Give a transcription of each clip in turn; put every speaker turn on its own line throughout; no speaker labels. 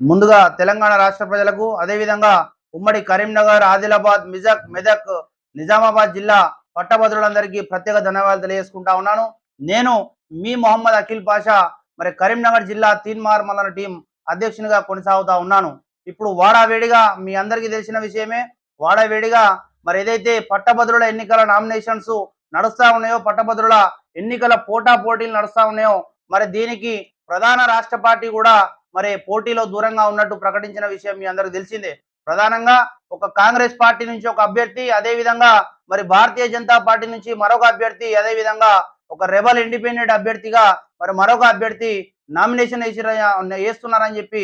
ముందుగా తెలంగాణ రాష్ట్ర ప్రజలకు అదేవిధంగా ఉమ్మడి కరీంనగర్ ఆదిలాబాద్ మిజక్ మెదక్ నిజామాబాద్ జిల్లా పట్టభద్రులందరికీ ప్రత్యేక ధన్యవాదాలు తెలియజేసుకుంటా ఉన్నాను. నేను మీ మొహమ్మద్ అఖిల్ పాషా మరి కరీంనగర్ జిల్లా తీన్మార్ మల్లన టీం అధ్యక్షునిగా కొనసాగుతా ఉన్నాను. ఇప్పుడు వాడావేడిగా మీ అందరికీ తెలిసిన విషయమే. వాడావేడిగా మరి ఏదైతే పట్టభద్రుల ఎన్నికల నామినేషన్స్ నడుస్తూ ఉన్నాయో పట్టభద్రుల ఎన్నికల పోటా పోటీలు నడుస్తూ ఉన్నాయో మరి దీనికి ప్రధాన రాష్ట్ర పార్టీ కూడా మరి పోటీలో దూరంగా ఉన్నట్టు ప్రకటించిన విషయం మీ అందరికి తెలిసిందే. ప్రధానంగా ఒక కాంగ్రెస్ పార్టీ నుంచి ఒక అభ్యర్థి అదే విధంగా మరి భారతీయ జనతా పార్టీ నుంచి మరొక అభ్యర్థి అదే విధంగా ఒక రెబల్ ఇండిపెండెంట్ అభ్యర్థిగా మరి మరొక అభ్యర్థి నామినేషన్ వేసి వేస్తున్నారని చెప్పి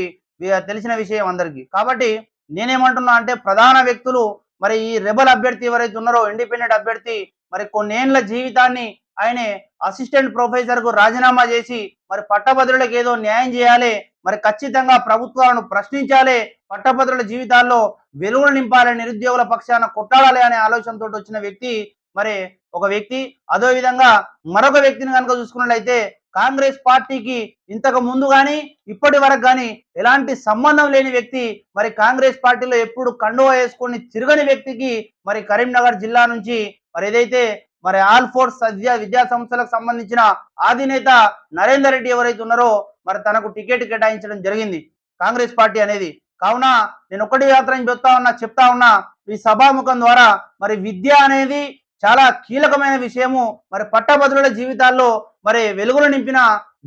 తెలిసిన విషయం అందరికీ. కాబట్టి నేనేమంటున్నా అంటే ప్రధాన వ్యక్తులు మరి ఈ రెబల్ అభ్యర్థి ఎవరైతే ఉన్నారో ఇండిపెండెంట్ అభ్యర్థి మరి కొన్నేళ్ళ జీవితాన్ని ఆయన అసిస్టెంట్ ప్రొఫెసర్కు రాజీనామా చేసి మరి పట్టభద్రులకు ఏదో న్యాయం చేయాలి మరి ఖచ్చితంగా ప్రభుత్వాలను ప్రశ్నించాలి పట్టభద్రుల జీవితాల్లో వెలుగులు నింపాలి నిరుద్యోగుల పక్షాన కొట్టాడాలి అనే ఆలోచనతో వచ్చిన వ్యక్తి మరి ఒక వ్యక్తి. అదే విధంగా మరొక వ్యక్తిని కనుక చూసుకున్నట్లయితే కాంగ్రెస్ పార్టీకి ఇంతకు ముందు కానీ ఇప్పటి వరకు కానీ ఎలాంటి సంబంధం లేని వ్యక్తి మరి కాంగ్రెస్ పార్టీలో ఎప్పుడు కండువా వేసుకొని తిరగని వ్యక్తికి మరి కరీంనగర్ జిల్లా నుంచి మరి ఏదైతే మరి ఆల్ ఫోర్స్ విద్యా విద్యా సంస్థలకు సంబంధించిన ఆధినేత నరేందర్ రెడ్డి ఎవరైతే ఉన్నారో మరి తనకు టికెట్ కేటాయించడం జరిగింది. కాంగ్రెస్ పార్టీ అనేది కావున నేను ఒకటి యాత్ర చెప్తా ఉన్నా చెప్తా ఉన్నా ఈ సభాముఖం ద్వారా మరి విద్య అనేది చాలా కీలకమైన విషయము. మరి పట్టభద్రుల జీవితాల్లో మరి వెలుగులు నింపిన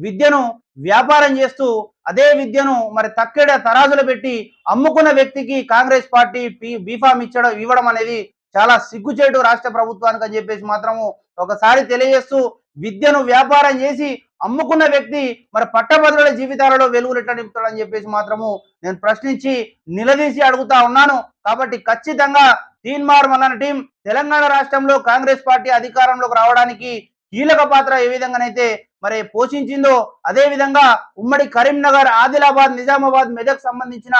విద్యను వ్యాపారం చేస్తూ అదే విద్యను మరి తక్కెడ తరాజులు పెట్టి అమ్ముకున్న వ్యక్తికి కాంగ్రెస్ పార్టీ బీఫామ్ ఇచ్చడం ఇవ్వడం అనేది చాలా సిగ్గుచేటు రాష్ట్ర ప్రభుత్వానికి అని చెప్పేసి మాత్రము ఒకసారి తెలియజేస్తూ విద్యను వ్యాపారం చేసి అమ్ముకున్న వ్యక్తి మరి పట్టభద్రుల జీవితాలలో వెలుగులు ఎట్లా నింపుతాడని చెప్పేసి మాత్రము నేను ప్రశ్నించి నిలదీసి అడుగుతా ఉన్నాను. కాబట్టి ఖచ్చితంగా తీన్మార్ మల్లన టీం తెలంగాణ రాష్ట్రంలో కాంగ్రెస్ పార్టీ అధికారంలోకి రావడానికి కీలక పాత్ర ఏ విధంగానైతే మరి పోషించిందో అదే విధంగా ఉమ్మడి కరీంనగర్ ఆదిలాబాద్ నిజామాబాద్ మెదక్ సంబంధించిన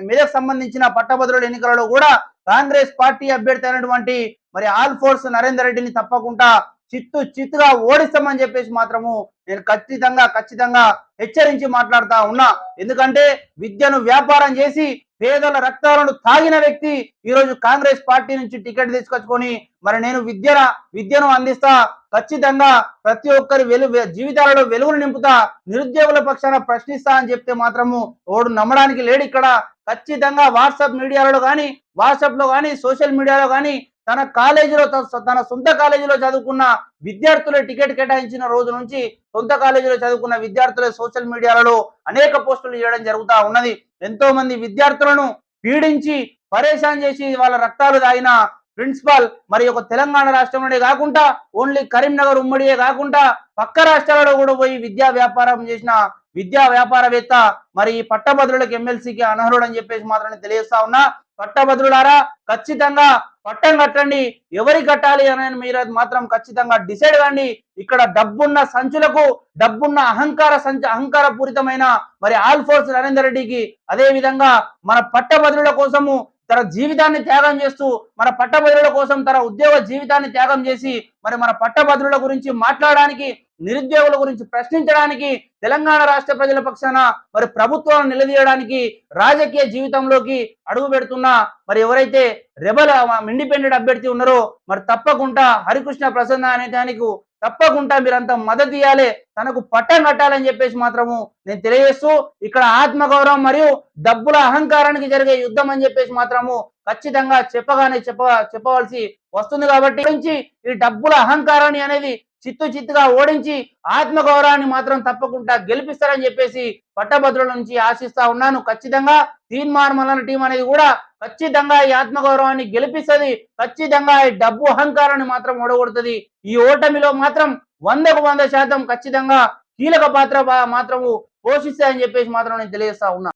మెదక్ సంబంధించిన పట్టభద్రుల ఎన్నికలలో కూడా కాంగ్రెస్ పార్టీ అభ్యర్థి అయినటువంటి మరి ఆల్ ఫోర్స్ నరేందర్ రెడ్డిని తప్పకుండా చిత్తు చిత్తుగా ఓడిస్తామని చెప్పేసి మాత్రము నేను ఖచ్చితంగా ఖచ్చితంగా హెచ్చరించి మాట్లాడుతా ఉన్నా. ఎందుకంటే విద్యను వ్యాపారం చేసి పేదల రక్తాలను తాగిన వ్యక్తి ఈరోజు కాంగ్రెస్ పార్టీ నుంచి టికెట్ తీసుకొచ్చుకొని మరి నేను విద్య విద్యను అందిస్తా ఖచ్చితంగా ప్రతి ఒక్కరి వెలు జీవితాలలో వెలుగులు నింపుతా నిరుద్యోగుల పక్షాన ప్రశ్నిస్తా అని చెప్తే మాత్రము ఓడు నమ్మడానికి లేడు ఇక్కడ. ఖచ్చితంగా వాట్సాప్ మీడియాలో కానీ వాట్సాప్లో కానీ సోషల్ మీడియాలో కానీ తన కాలేజీలో తన సొంత కాలేజీలో చదువుకున్న విద్యార్థులే టికెట్ కేటాయించిన రోజు నుంచి సొంత కాలేజీలో చదువుకున్న విద్యార్థులే సోషల్ మీడియాలలో అనేక పోస్టులు చేయడం జరుగుతా ఉన్నది. ఎంతో మంది విద్యార్థులను పీడించి పరేషాన్ చేసి వాళ్ళ రక్తాలు తాగిన ప్రిన్సిపాల్ మరి ఒక తెలంగాణ రాష్ట్రంలోనే కాకుండా ఓన్లీ కరీంనగర్ ఉమ్మడియే కాకుండా పక్క రాష్ట్రాలలో కూడా పోయి విద్యా వ్యాపారం చేసిన విద్యా వ్యాపారవేత్త మరి ఈ పట్టభద్రులకు ఎమ్మెల్సీకి అనర్హుడు అని చెప్పేసి మాత్రమే నేను తెలియజేస్తా ఉన్నా. పట్టభద్రులారా ఖచ్చితంగా పట్టం కట్టండి. ఎవరి కట్టాలి అని మీరు మాత్రం ఖచ్చితంగా డిసైడ్ కండి. ఇక్కడ డబ్బున్న సంచులకు డబ్బున్న అహంకార సంచ అహంకార పూరితమైన మరి ఆల్ ఫోర్స్ నరేందర్ రెడ్డికి అదే విధంగా మన పట్టభద్రుల కోసము తన జీవితాన్ని త్యాగం చేస్తూ మన పట్టభద్రుల కోసం తన ఉద్యోగ జీవితాన్ని త్యాగం చేసి మరి మన పట్టభద్రుల గురించి మాట్లాడడానికి నిరుద్యోగుల గురించి ప్రశ్నించడానికి తెలంగాణ రాష్ట్ర ప్రజల పక్షాన మరి ప్రభుత్వాలను నిలదీయడానికి రాజకీయ జీవితంలోకి అడుగు పెడుతున్న మరి ఎవరైతే రెబల్ ఇండిపెండెంట్ అభ్యర్థి ఉన్నారో మరి తప్పకుండా హరికృష్ణ ప్రసన్న అనే దానికి తప్పకుండా మీరంతా మద్దతు ఇవ్వాలి తనకు పట్టం కట్టాలని చెప్పేసి మాత్రము నేను తెలియజేస్తూ ఇక్కడ ఆత్మగౌరవం మరియు డబ్బుల అహంకారానికి జరిగే యుద్ధం అని చెప్పేసి మాత్రము ఖచ్చితంగా చెప్పగానే చెప్ప చెప్పవలసి వస్తుంది కాబట్టి ఈ డబ్బుల అహంకారాన్ని అనేది చిత్తు చిత్తుగా ఓడించి ఆత్మగౌరవాన్ని మాత్రం తప్పకుండా గెలిపిస్తారని చెప్పేసి పట్టభద్రుల నుంచి ఆశిస్తా ఉన్నాను. ఖచ్చితంగా తీన్మార్ మల్లన టీం అనేది కూడా ఖచ్చితంగా ఈ ఆత్మగౌరవాన్ని గెలిపిస్తుంది. ఖచ్చితంగా ఈ డబ్బు అహంకారాన్ని మాత్రం ఓడగొడుతుంది. ఈ ఓటమిలో మాత్రం వందకు వంద శాతం ఖచ్చితంగా కీలక పాత్ర మాత్రము పోషిస్తాయని చెప్పేసి మాత్రం నేను తెలియజేస్తా ఉన్నా.